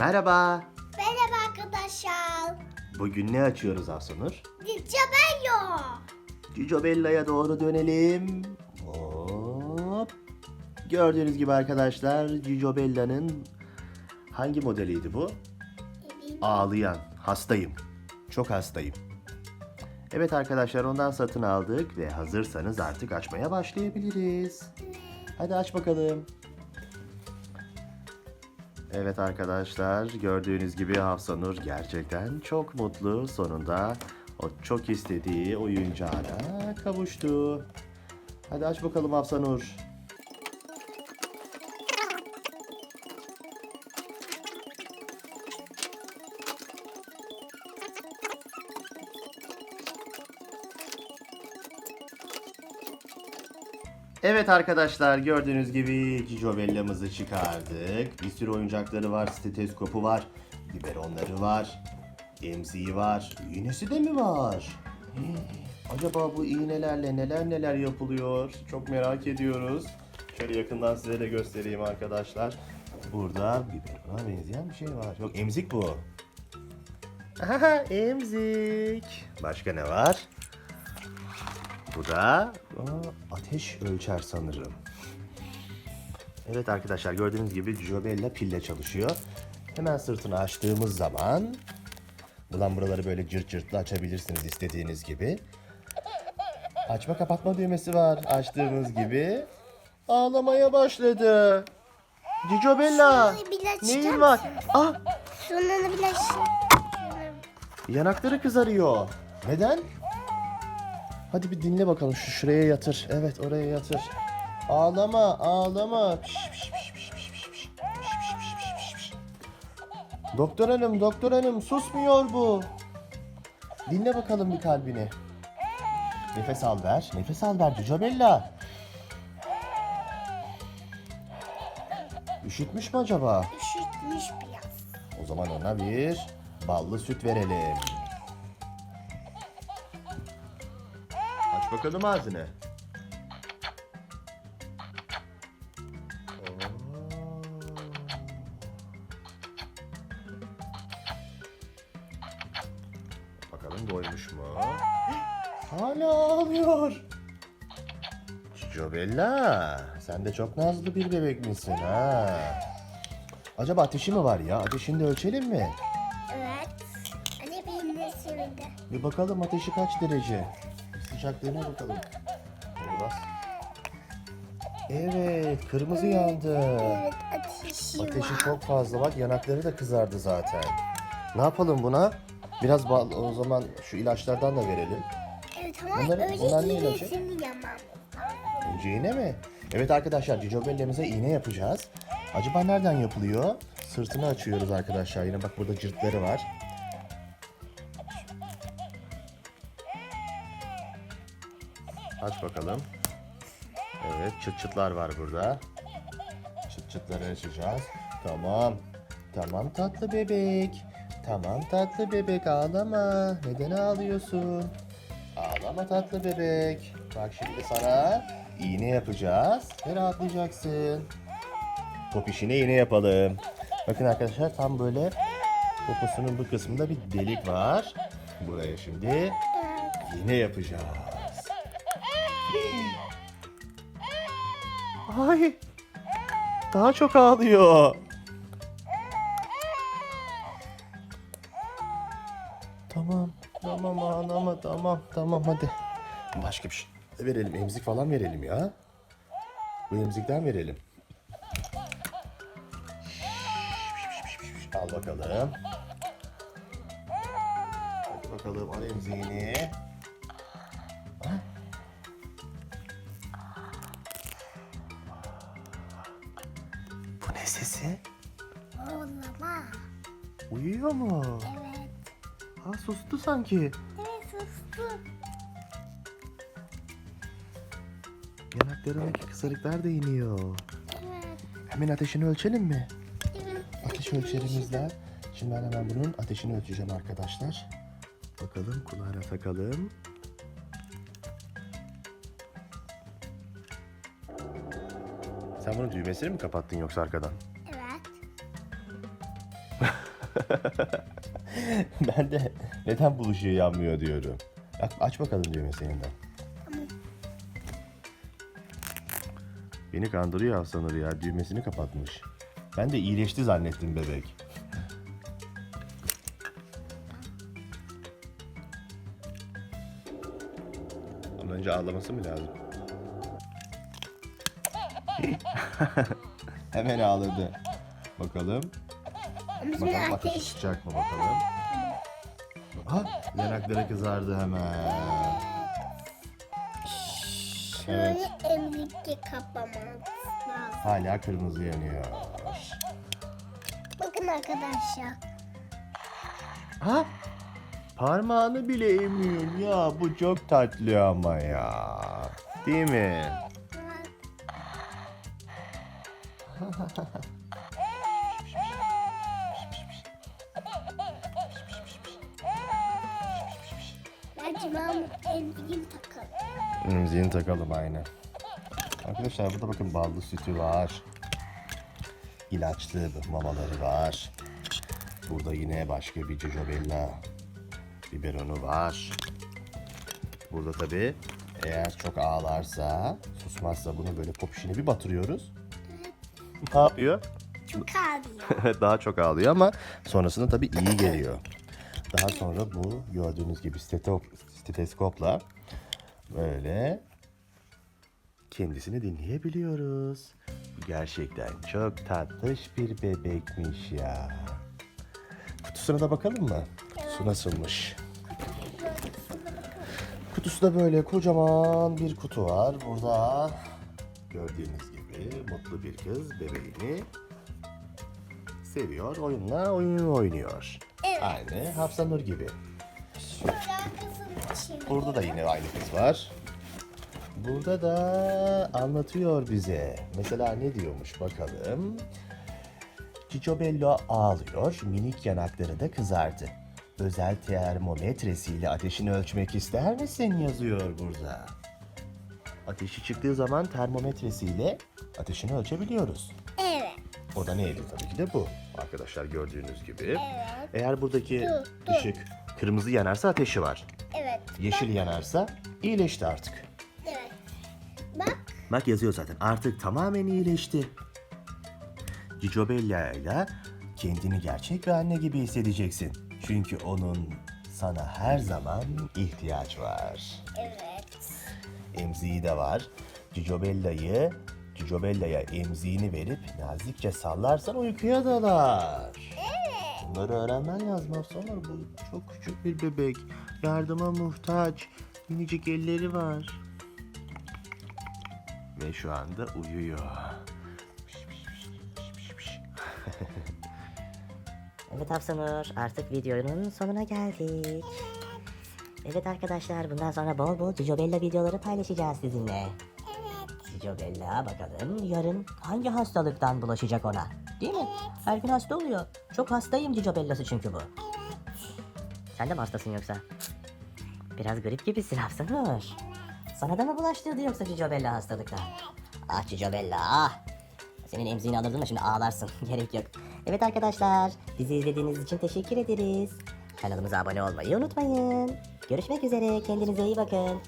Merhaba. Merhaba arkadaşlar. Bugün ne açıyoruz Afsanur? Dicabello. Cicobella'ya doğru dönelim. Hop. Gördüğünüz gibi arkadaşlar Cicobella'nın hangi modeliydi bu? Ağlayan. Hastayım. Çok hastayım. Evet arkadaşlar ondan satın aldık ve hazırsanız artık açmaya başlayabiliriz. Hadi aç bakalım. Evet arkadaşlar gördüğünüz gibi Hafsanur gerçekten çok mutlu. Sonunda o çok istediği oyuncağına kavuştu. Hadi aç bakalım Hafsanur. Evet arkadaşlar gördüğünüz gibi Cicio Bella'mızı çıkardık. Bir sürü oyuncakları var, stetoskopu var, biberonları var, emziği var, iğnesi de mi var? Hii, Acaba bu iğnelerle neler neler yapılıyor? Çok merak ediyoruz. Şöyle yakından size de göstereyim arkadaşlar. Burada biberona benzeyen bir şey var. Yok emzik bu. Aha, emzik. Başka ne var? Bu da aa, ateş ölçer sanırım. Evet arkadaşlar gördüğünüz gibi Giobella pille çalışıyor. Hemen sırtını açtığımız zaman Ulan buraları böyle cırt cırtlı açabilirsiniz istediğiniz gibi. Açma kapatma düğmesi var açtığımız gibi. Ağlamaya başladı. Bile neyin var? Ah Şunları bile Yanakları kızarıyor. Neden? Hadi bir dinle bakalım. Şu şuraya yatır. Evet oraya yatır. Ağlama, ağlama. Piş, piş, piş, piş, piş, piş, piş. Piş, piş, piş, piş, piş, piş. Doktor hanım, doktor hanım susmuyor bu. Dinle bakalım bir kalbini. Nefes al ver. Nefes al ver Cicabella. Üşütmüş mü acaba? üşütmüş biraz. O zaman ona bir ballı süt verelim. Aç bakalım ağzını. Bakalım doymuş mu? Hala ağlıyor. Cicobella, sen de çok nazlı bir bebek misin ha? Acaba ateşi mi var ya? Ateşini de ölçelim mi? Evet. Anne benim de. Bir bakalım ateşi kaç derece? Sıcaklığına bakalım. Hadi bas. Evet, kırmızı yandı. Evet ateşi Ateşi var. çok fazla bak, yanakları da kızardı zaten. Ne yapalım buna? Biraz bal, o zaman şu ilaçlardan da verelim. Evet ama Bunları- öyle bunlar ne ilacı? iğnesini yamam. Önce iğne mi? Evet arkadaşlar, Cicobella'mıza iğne yapacağız. Acaba nereden yapılıyor? Sırtını açıyoruz arkadaşlar. Yine bak burada cırtları var. Aç bakalım. Evet, çıt çıtlar var burada. Çıt çıtları açacağız. Tamam. Tamam tatlı bebek. Tamam tatlı bebek ağlama. Neden ağlıyorsun? Ağlama tatlı bebek. Bak şimdi sana iğne yapacağız ve rahatlayacaksın. Top işine iğne yapalım. Bakın arkadaşlar tam böyle poposunun bu kısmında bir delik var. Buraya şimdi iğne yapacağız. Ay! Daha çok ağlıyor. Tamam, tamam ağlama, tamam, tamam hadi. Başka bir şey verelim, emzik falan verelim ya. Bu emzikten verelim. Al bakalım. Hadi bakalım al emziğini. Sesi? Oğlama. Uyuyor mu? Evet. Ha sustu sanki. Evet sustu. Yanaklarındaki kızarıklar da iniyor. Evet. Hemen ateşini ölçelim mi? Evet. Ateş ölçerimizle. Şimdi ben hemen bunun ateşini ölçeceğim arkadaşlar. Bakalım kulağına takalım. Sen bunun düğmesini mi kapattın yoksa arkadan? Evet. ben de neden bu ışığı yanmıyor diyorum. Aç, aç bakalım düğmesi yeniden. Beni kandırıyor Aslanır ya. Düğmesini kapatmış. Ben de iyileşti zannettim bebek. Ama önce ağlaması mı lazım? Hemen ağladı. Bakalım. Bakalım ateşi sıcak mı bakalım. Ha, yanakları kızardı hemen. Evet. Şöyle emzikli kapamamız lazım. Hala kırmızı yanıyor. Bakın arkadaşlar. Ha? Parmağını bile emiyor ya. Bu çok tatlı ama ya. Değil mi? Bence Mahmut emziğini takalım. Emziğini takalım aynen. Arkadaşlar burada bakın ballı sütü var. İlaçlı mamaları var. Burada yine başka bir Jojobella biberonu var. Burada tabi eğer çok ağlarsa, susmazsa bunu böyle popişine bir batırıyoruz. Ne yapıyor? Çok ağrıyor. Daha çok ağlıyor ama sonrasında tabii iyi geliyor. Daha sonra bu gördüğünüz gibi stetop, steteskopla böyle kendisini dinleyebiliyoruz. Gerçekten çok tatlış bir bebekmiş ya. Kutusuna da bakalım mı? Kutusu nasılmış? Kutusu da böyle kocaman bir kutu var. Burada gördüğünüz gibi mutlu bir kız bebeğini seviyor, oyunla oyun oynuyor. Evet. Aynı Hafsanur gibi. Burada da yine aynı kız var. Burada da anlatıyor bize. Mesela ne diyormuş bakalım. Cicobello ağlıyor, minik yanakları da kızardı. Özel termometresiyle ateşini ölçmek ister misin yazıyor burada. Ateşi çıktığı zaman termometresiyle ateşini ölçebiliyoruz. Evet. O da neydi tabii ki de bu. Arkadaşlar gördüğünüz gibi. Evet. Eğer buradaki Dur, dur. ışık kırmızı yanarsa ateşi var. Evet. Yeşil yanarsa iyileşti artık. Evet. Bak. Bak yazıyor zaten. Artık tamamen iyileşti. Cicobella ile kendini gerçek bir anne gibi hissedeceksin. Çünkü onun sana her zaman ihtiyaç var. Evet. Emziği de var. Cicobella'yı Cicobella'ya emziğini verip nazikçe sallarsan uykuya dalar. Evet. Bunları öğrenmen lazım sonra bu çok küçük bir bebek. Yardıma muhtaç. Minicik elleri var. Ve şu anda uyuyor. Evet Hafsanur, artık videonun sonuna geldik. Evet arkadaşlar, bundan sonra bol bol Cicobella videoları paylaşacağız sizinle. Cicobella bakalım yarın hangi hastalıktan bulaşacak ona? Değil mi? Her gün hasta oluyor. Çok hastayım Cicobella'sı çünkü bu. Sen de mi hastasın yoksa? Biraz grip gibisin Hafsanur. Sana da mı bulaştırdı yoksa Cicobella hastalıktan? Ah Cicobella ah. Senin emziğini alırdım da şimdi ağlarsın. Gerek yok. Evet arkadaşlar, bizi izlediğiniz için teşekkür ederiz. Kanalımıza abone olmayı unutmayın. Görüşmek üzere, kendinize iyi bakın.